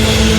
என்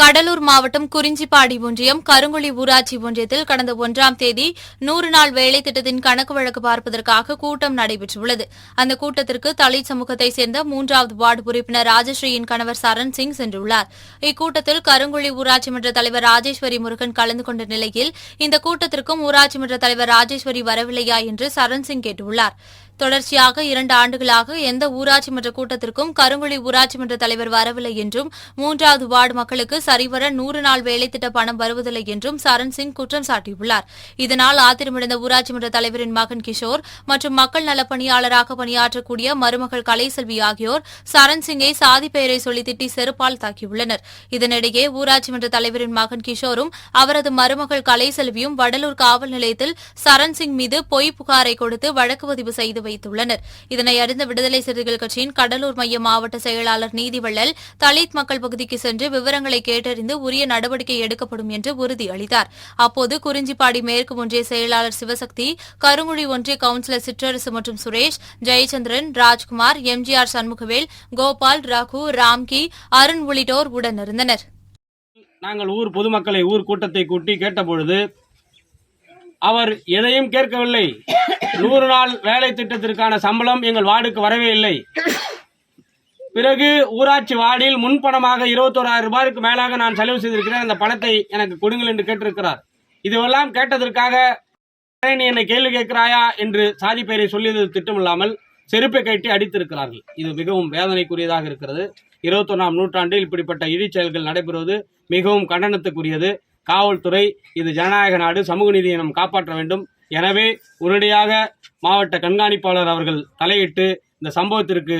கடலூர் மாவட்டம் குறிஞ்சிப்பாடி ஒன்றியம் கருங்குழி ஊராட்சி ஒன்றியத்தில் கடந்த ஒன்றாம் தேதி நூறு நாள் வேலை திட்டத்தின் கணக்கு வழக்கு பார்ப்பதற்காக கூட்டம் நடைபெற்றுள்ளது. அந்த கூட்டத்திற்கு தலித் சமூகத்தைச் சேர்ந்த மூன்றாவது வார்டு உறுப்பினர் ராஜஸ்ரீயின் கணவர் சரண் சிங் சென்றுள்ளார். இக்கூட்டத்தில் கருங்குழி ஊராட்சி மன்ற தலைவர் ராஜேஸ்வரி முருகன் கலந்து கொண்ட நிலையில் இந்த கூட்டத்திற்கும் ஊராட்சி மன்ற தலைவர் ராஜேஸ்வரி வரவில்லையா என்று சரண் சிங் கேட்டுள்ளார். தொடர்ச்சியாக இரண்டு ஆண்டுகளாக எந்த ஊராட்சி மன்ற கூட்டத்திற்கும் கருங்குழி ஊராட்சி மன்ற தலைவர் வரவில்லை என்றும் மூன்றாவது வார்டு மக்களுக்கு சரிவர நூறு நாள் வேலை திட்ட பணம் வருவதில்லை என்றும் சரண் சிங் குற்றம் சாட்டியுள்ளார். இதனால் ஆத்திரமடைந்த ஊராட்சி மன்ற தலைவரின் மகன் கிஷோர் மற்றும் மக்கள் நலப் பணியாளராக பணியாற்றக்கூடிய மருமகள் கலைசெல்வி ஆகியோர் சரண் சிங்கை சாதி பெயரை சொல்லி திட்டி செருப்பால் தாக்கியுள்ளனர். இதனிடையே ஊராட்சி மன்ற தலைவரின் மகன் கிஷோரும் அவரது மருமகள் கலைசெல்வியும் வடலூர் காவல் நிலையத்தில் சரண் சிங் மீது பொய் புகாரை கொடுத்து வழக்கு பதிவு செய்து வைத்துள்ளனர். இதனை அறிந்த விடுதலை சிறுத்தைகள் கட்சியின் கடலூர் மைய மாவட்ட செயலாளர் நீதிவள்ளல் தலித் மக்கள் பகுதிக்கு சென்று விவரங்களை கேட்டறிந்து உரிய நடவடிக்கை எடுக்கப்படும் என்று உறுதியளித்தார். அப்போது குறிஞ்சிப்பாடி மேற்கு ஒன்றிய செயலாளர் சிவசக்தி கருங்குழி ஒன்றிய கவுன்சிலர் சிற்றரசு மற்றும் சுரேஷ் ஜெயச்சந்திரன் ராஜ்குமார் எம்ஜிஆர் சண்முகவேல் கோபால் ரகு ராம்கி அருண் உள்ளிட்டோர் உடனிருந்தனர். நாங்கள் ஊர் பொதுமக்களை ஊர் கூட்டத்தை கூட்டி கேட்டபொழுது அவர் எதையும் கேட்கவில்லை. நூறு நாள் வேலை திட்டத்திற்கான சம்பளம் எங்கள் வார்டுக்கு வரவே இல்லை. பிறகு ஊராட்சி வார்டில் முன்பணமாக இருபத்தோராயிரம் ரூபாய்க்கு மேலாக நான் செலவு செய்திருக்கிறேன். அந்த பணத்தை எனக்கு கொடுங்கள் என்று கேட்டிருக்கிறார். இதுவெல்லாம் கேட்டதற்காக நீ என்னை கேள்வி கேட்கிறாயா என்று சாதி பெயரை சொல்லியது திட்டமில்லாமல் செருப்பை கட்டி அடித்திருக்கிறார்கள். இது மிகவும் வேதனைக்குரியதாக இருக்கிறது. இருபத்தொன்னாம் நூற்றாண்டில் இப்படிப்பட்ட இழிச் செயல்கள் நடைபெறுவது மிகவும் கண்டனத்துக்குரியது. காவல்துறை இது ஜனநாயக நாடு சமூக நீதியை நாம் காப்பாற்ற வேண்டும். எனவே உடனடியாக மாவட்ட கண்காணிப்பாளர் அவர்கள் தலையிட்டு இந்த சம்பவத்திற்கு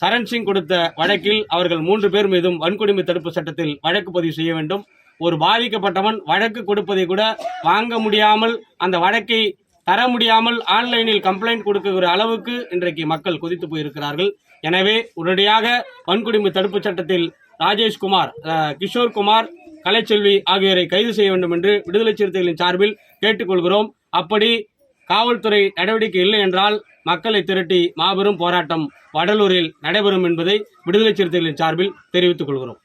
சரண் சிங் கொடுத்த வழக்கில் அவர்கள் மூன்று பேர் மீதும் வன்கொடுமை தடுப்பு சட்டத்தில் வழக்கு பதிவு செய்ய வேண்டும். ஒரு பாதிக்கப்பட்டவன் வழக்கு கொடுப்பதை கூட வாங்க முடியாமல் அந்த வழக்கை தர முடியாமல் ஆன்லைனில் கம்ப்ளைண்ட் கொடுக்கிற அளவுக்கு இன்றைக்கு மக்கள் கொதித்து போயிருக்கிறார்கள். எனவே உடனடியாக வன்கொடுமை தடுப்பு சட்டத்தில் ராஜேஷ்குமார் கிஷோர் குமார் கலைச்செல்வி ஆகியோரை கைது செய்ய வேண்டும் என்று விடுதலை சிறுத்தைகளின் சார்பில் கேட்டுக்கொள்கிறோம். அப்படி காவல்துறை நடவடிக்கை இல்லை என்றால் மக்களை திரட்டி மாபெரும் போராட்டம் வடலூரில் நடைபெறும் என்பதை விடுதலை சிறுத்தைகளின் சார்பில் தெரிவித்துக் கொள்கிறோம்.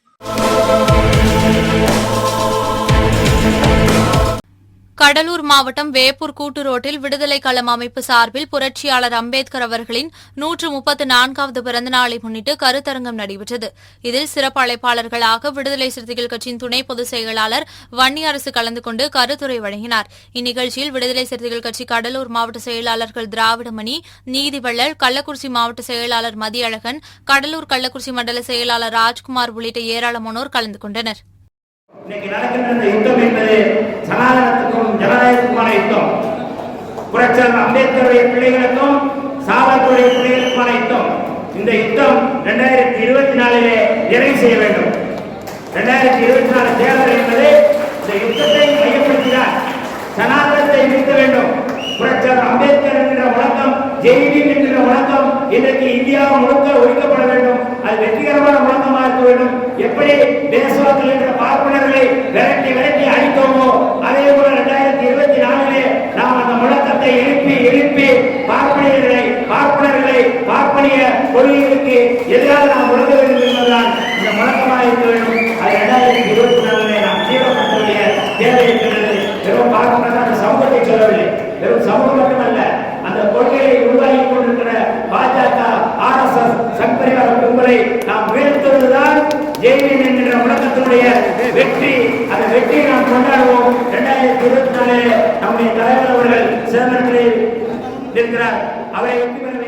கடலூர் மாவட்டம் வேப்பூர் கூட்டு ரோட்டில் விடுதலை களம் அமைப்பு சார்பில் புரட்சியாளர் அம்பேத்கர் அவர்களின் நூற்று முப்பத்து நான்காவது பிறந்தநாளை முன்னிட்டு கருத்தரங்கம் நடைபெற்றது. இதில் சிறப்பு அழைப்பாளர்களாக விடுதலை சிறுத்தைகள் கட்சியின் துணை பொதுச் செயலாளர் வன்னியரசு கலந்து கொண்டு கருத்துரை வழங்கினார். இந்நிகழ்ச்சியில் விடுதலை சிறுத்தைகள் கட்சி கடலூர் மாவட்ட செயலாளர்கள் திராவிடமணி நீதிவள்ளல் கள்ளக்குறிச்சி மாவட்ட செயலாளர் மதியழகன் கடலூர் கள்ளக்குறிச்சி மண்டல செயலாளர் ராஜ்குமார் உள்ளிட்ட ஏராளமானோர் கலந்து கொண்டனர். இன்னைக்கு நடக்கின்ற இந்த யுத்தம் என்பது சனாதனத்துக்கும் ஜனநாயகத்துக்குமான யுத்தம். புரட்சர் அம்பேத்கருடைய பிள்ளைகளுக்கும் சாவர்களுடைய பிள்ளைகளுக்குமான யுத்தம். இந்த யுத்தம் ரெண்டாயிரத்தி இருபத்தி நாலிலே நிறைவு செய்ய வேண்டும். ரெண்டாயிரத்தி இருபத்தி நாலு தேர்தல் என்பது இந்த யுத்தத்தை மையப்படுத்தினார் சனாதனத்தை நிறுத்த வேண்டும். புரட்சர் அம்பேத்கர் என்கிற வழக்கம் ஜெய்வீம் என்கிற வழக்கம் இன்றைக்கு இந்தியா முழுக்க ஒழிக்கப்பட வேண்டும். அது வெற்றிகரமான வழக்கமாக இருக்க வேண்டும். எப்படி பேசுவார்கள் இருக்கிற பார்ப்பனர்களை விரட்டி விரட்டி அடித்தோமோ அதே போல இரண்டாயிரத்தி இருபத்தி நாலிலே நாம் அந்த முழக்கத்தை எழுப்பி எழுப்பி பார்ப்பனியர்களை பார்ப்பனர்களை பார்ப்பனிய கொள்கைகளுக்கு எதிராக நாம் முழங்க வேண்டும் என்பதுதான் இந்த முழக்கமாக இருக்க வேண்டும். அது இரண்டாயிரத்தி இருபத்தி நாலிலே நாம் தீவிரப்படுத்தக்கூடிய தேவை இருக்கிறது வெறும் பார்ப்பனர் அந்த சமூகத்தை சொல்லவில்லை. வெறும் சமூகம் மட்டுமல்ல அந்த கொள்கையை உருவாகி கொண்டிருக்கிற பாஜக ஆர் எஸ் எஸ் சங்கரிவார கும்பலை நாம் வீழ்த்துவதுதான் ஜெய்வின் என்கிற முழக்கத்தினுடைய வெற்றி அந்த வெற்றியை நாம் கொண்டாடுவோம். இரண்டாயிரத்தி இருபத்தி நாலு நம்முடைய தலைவர் அவர்கள் சிதம்பரத்தில் இருக்கிறார் அவரை வெற்றி பெற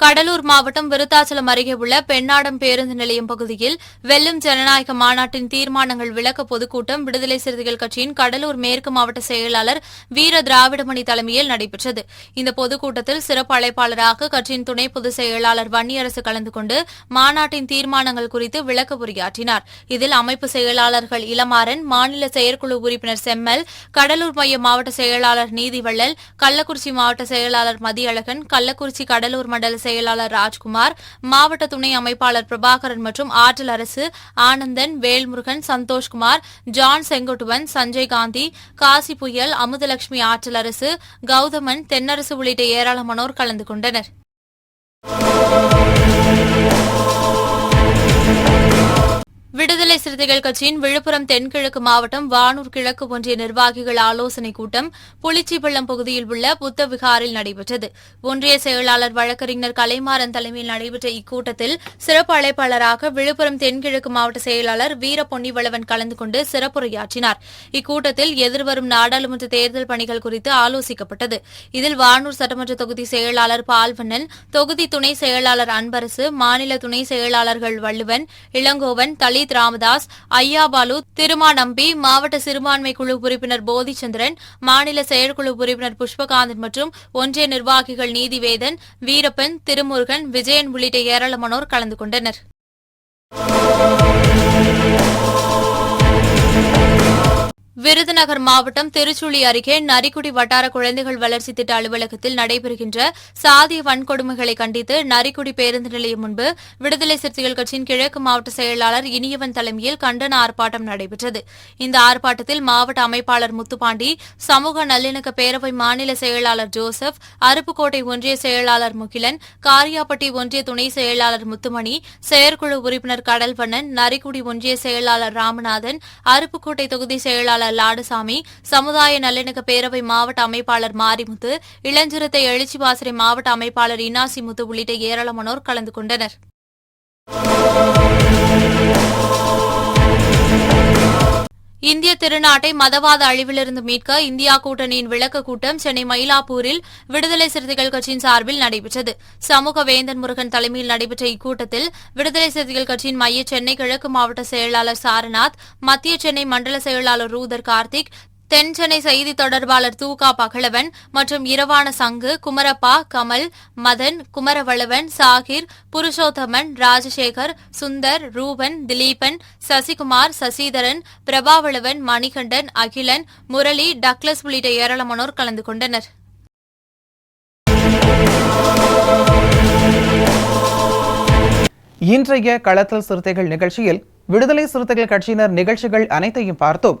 கடலூர் மாவட்டம் விருத்தாச்சலம் அருகே உள்ள பெண்ணாடம் பேருந்து நிலையம் பகுதியில் வெல்லும் ஜனநாயக மாநாட்டின் தீர்மானங்கள் விளக்க பொதுக்கூட்டம் விடுதலை சிறுத்தைகள் கட்சியின் கடலூர் மேற்கு மாவட்ட செயலாளர் வீர திராவிடமணி தலைமையில் நடைபெற்றது. இந்த பொதுக்கூட்டத்தில் சிறப்பு அழைப்பாளராக கட்சியின் துணை பொதுச் செயலாளர் வன்னியரசு கலந்து கொண்டு மாநாட்டின் தீர்மானங்கள் குறித்து விளக்க உரையாற்றினார். இதில் அமைப்பு செயலாளர்கள் இளமாறன் மாநில செயற்குழு உறுப்பினர் செம்மல் கடலூர் மைய மாவட்ட செயலாளர் நீதிவள்ளல் கள்ளக்குறிச்சி மாவட்ட செயலாளர் மதியழகன் கள்ளக்குறிச்சி கடலூர் மண்டல செயலாளர் ராஜ்குமார் மாவட்ட துணை அமைப்பாளர் பிரபாகரன் மற்றும் ஆற்றல் அரசு ஆனந்தன் வேல்முருகன் சந்தோஷ்குமார் ஜான் செங்குட்டுவன் சஞ்சய் காந்தி காசி புயல் அமுதலட்சுமி ஆற்றல் அரசு கௌதமன் தென்னரசு உள்ளிட்ட ஏராளமானோர் கலந்து கொண்டனர். விடுதலை சிறுத்தைகள் கட்சியின் விழுப்புரம் தென்கிழக்கு மாவட்டம் வானூர் கிழக்கு ஒன்றிய நிர்வாகிகள் ஆலோசனைக் கூட்டம் புளிச்சிப்பள்ளம் பகுதியில் உள்ள புத்த விகாரில் நடைபெற்றது. ஒன்றிய செயலாளர் வழக்கறிஞர் கலைமாறன் தலைமையில் நடைபெற்ற இக்கூட்டத்தில் சிறப்பு அழைப்பாளராக விழுப்புரம் தென்கிழக்கு மாவட்ட செயலாளர் வீர பொன்னிவளவன் கலந்து கொண்டு சிறப்புரையாற்றினார். இக்கூட்டத்தில் எதிர்வரும் நாடாளுமன்ற தேர்தல் பணிகள் குறித்து ஆலோசிக்கப்பட்டது. இதில் வானூர் சட்டமன்ற தொகுதி செயலாளர் பால்வண்ணன் தொகுதி துணை செயலாளர் அன்பரசு மாநில துணை செயலாளர்கள் வள்ளுவன் இளங்கோவன் தலித் ராமதாஸ் ஐயாபாலு திருமாநம்பி மாவட்ட சிறுபான்மை குழு உறுப்பினர் போதிச்சந்திரன் மாநில செயற்குழு உறுப்பினர் புஷ்பகாந்தன் மற்றும் ஒன்றிய நிர்வாகிகள் நீதிவேதன் வீரப்பன் திருமுருகன் விஜயன் உள்ளிட்ட ஏராளமானோர் கலந்து கொண்டனர். விருதுநகர் மாவட்டம் திருச்சுழி அருகே நரிக்குடி வட்டார குழந்தைகள் வளர்ச்சி திட்ட அலுவலகத்தில் நடைபெறுகின்ற சாதிய வன்கொடுமைகளை கண்டித்து நரிக்குடி பேருந்து நிலையம் முன்பு விடுதலை சிறுத்தைகள் கட்சியின் கிழக்கு மாவட்ட செயலாளர் இனியவன் தலைமையில் கண்டன ஆர்ப்பாட்டம் நடைபெற்றது. இந்த ஆர்ப்பாட்டத்தில் மாவட்ட அமைப்பாளர் முத்துப்பாண்டி சமூக நல்லிணக்க பேரவை மாநில செயலாளர் ஜோசப் அருப்புக்கோட்டை ஒன்றிய செயலாளர் முகிலன் காரியாப்பட்டி ஒன்றிய துணை செயலாளர் முத்துமணி செயற்குழு உறுப்பினர் கடல்வண்ணன் நரிக்குடி ஒன்றிய செயலாளர் ராமநாதன் அருப்புக்கோட்டை தொகுதி செயலாளர் லாடசாமி சமுதாய நல்லிணக்க பேரவை மாவட்ட அமைப்பாளர் மாரிமுத்து இளஞ்சிறுத்தை எழுச்சிவாசரை மாவட்ட அமைப்பாளர் இனாசி முத்து உள்ளிட்ட ஏராளமானோர் கலந்து கொண்டனர். இந்திய திருநாட்டை மதவாத அழிவிலிருந்து மீட்க இந்தியா கூட்டணியின் விளக்க கூட்டம் சென்னை மயிலாப்பூரில் விடுதலை சிறுத்தைகள் கட்சியின் சார்பில் நடைபெற்றது. சமூக வேந்தன் முருகன் தலைமையில் நடைபெற்ற இக்கூட்டத்தில் விடுதலை சிறுத்தைகள் கட்சியின் மைய சென்னை கிழக்கு மாவட்ட செயலாளர் சாரநாத் மத்திய சென்னை மண்டல செயலாளர் ரூதர் கார்த்திக் தென் சென்னை செய்தி தொடர்பாளர் தூகா பகலவன் மற்றும் இரவான சங்கு குமரப்பா கமல் மதன் குமரவளவன் சாகிர் புருஷோத்தமன் ராஜசேகர் சுந்தர் ரூபன் திலீபன் சசிகுமார் சசிதரன் பிரபாவளவன் மணிகண்டன் அகிலன் முரளி டக்ளஸ் உள்ளிட்ட ஏராளமானோர் கலந்து கொண்டனர். இன்றைய களத்தல் சிறுத்தைகள் நிகழ்ச்சியில் விடுதலை சிறுத்தைகள் கட்சியினர் நிகழ்ச்சிகள் அனைத்தையும் பார்த்தோம்.